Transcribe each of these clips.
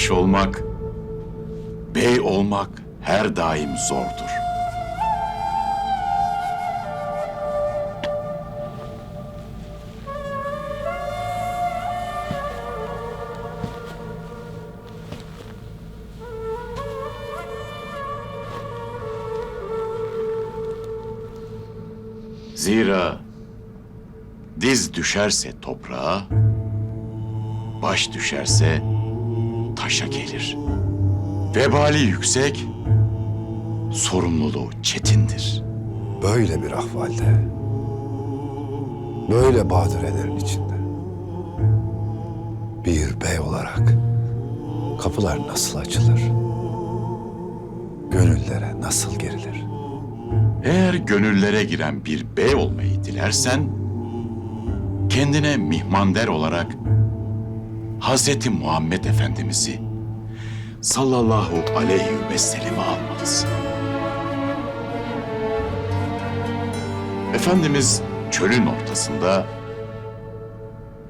Paş olmak, bey olmak her daim zordur. Zira diz düşerse toprağa, baş düşerse taşa gelir. Vebali yüksek, sorumluluğu çetindir. Böyle bir ahvalde, böyle badirelerin içinde bir bey olarak kapılar nasıl açılır? Gönüllere nasıl girilir? Eğer gönüllere giren bir bey olmayı dilersen, kendine mihmander olarak Hazreti Muhammed Efendimiz'i sallallahu aleyhi ve sellem'e almalısın. Efendimiz çölün ortasında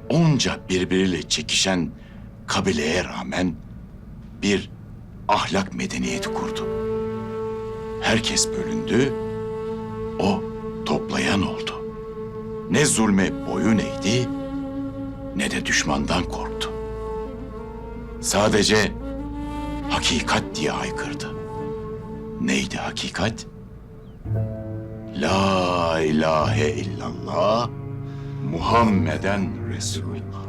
onca birbiriyle çekişen kabileye rağmen bir ahlak medeniyeti kurdu. Herkes bölündü, o toplayan oldu. Ne zulme boyun eğdi, ne de düşmandan korktu. Sadece hakikat diye haykırdı. Neydi hakikat? La ilahe illallah Muhammeden Resulullah.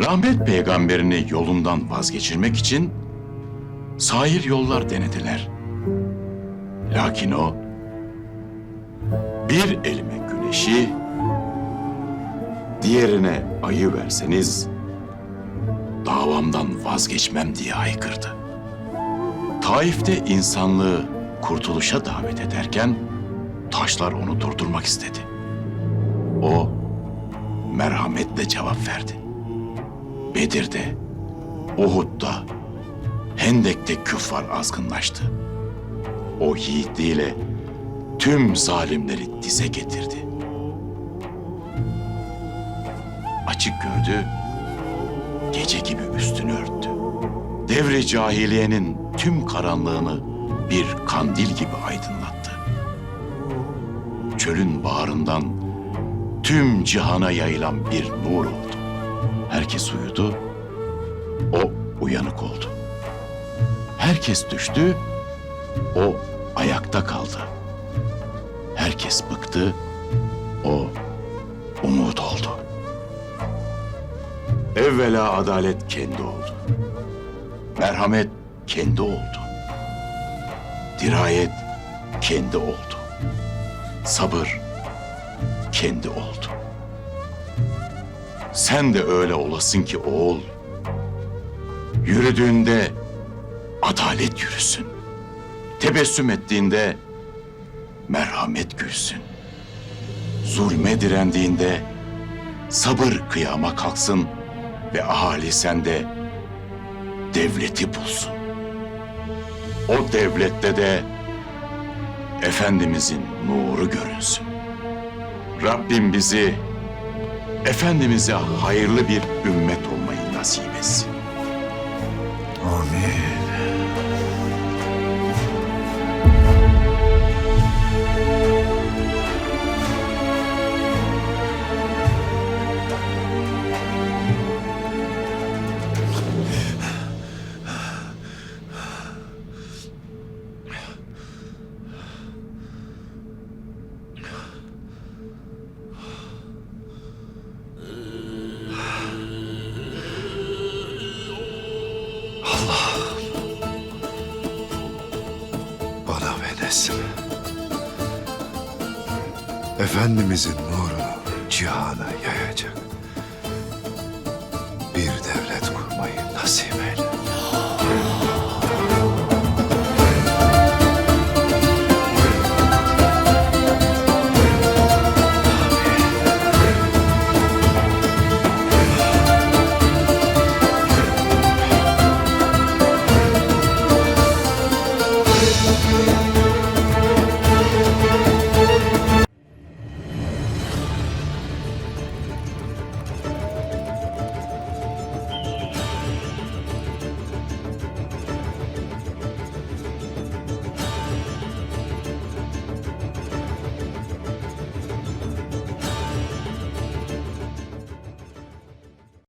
Rahmet peygamberini yolundan vazgeçirmek için sair yollar denediler. Lakin o bir elime güneşi, diğerine ayı verseniz davamdan vazgeçmem diye haykırdı. Taif'te insanlığı kurtuluşa davet ederken taşlar onu durdurmak istedi. O merhametle cevap verdi. Bedir'de, Uhud'da, Hendek'te küffar azgınlaştı. O yiğitliğiyle tüm zalimleri dize getirdi. Açık gördü, gece gibi üstünü örttü. Devri cahiliyenin tüm karanlığını bir kandil gibi aydınlattı. Çölün bağrından tüm cihana yayılan bir nur oldu. Herkes uyudu, o uyanık oldu. Herkes düştü, o ayakta kaldı. Herkes bıktı, o umut. Evvela adalet kendi oldu. Merhamet kendi oldu. Dirayet kendi oldu. Sabır kendi oldu. Sen de öyle olasın ki oğul. Yürüdüğünde adalet yürüsün. Tebessüm ettiğinde merhamet gülsün. Zulme direndiğinde sabır kıyama kalksın ve ahali sende devleti bulsun. O devlette de Efendimizin nuru görünsün. Rabbim bizi Efendimiz'e hayırlı bir ümmet olmayı nasip etsin. Neslime. Efendimizin nurunu cihana yayacak. Bir devlet kurmayı nasip eyle.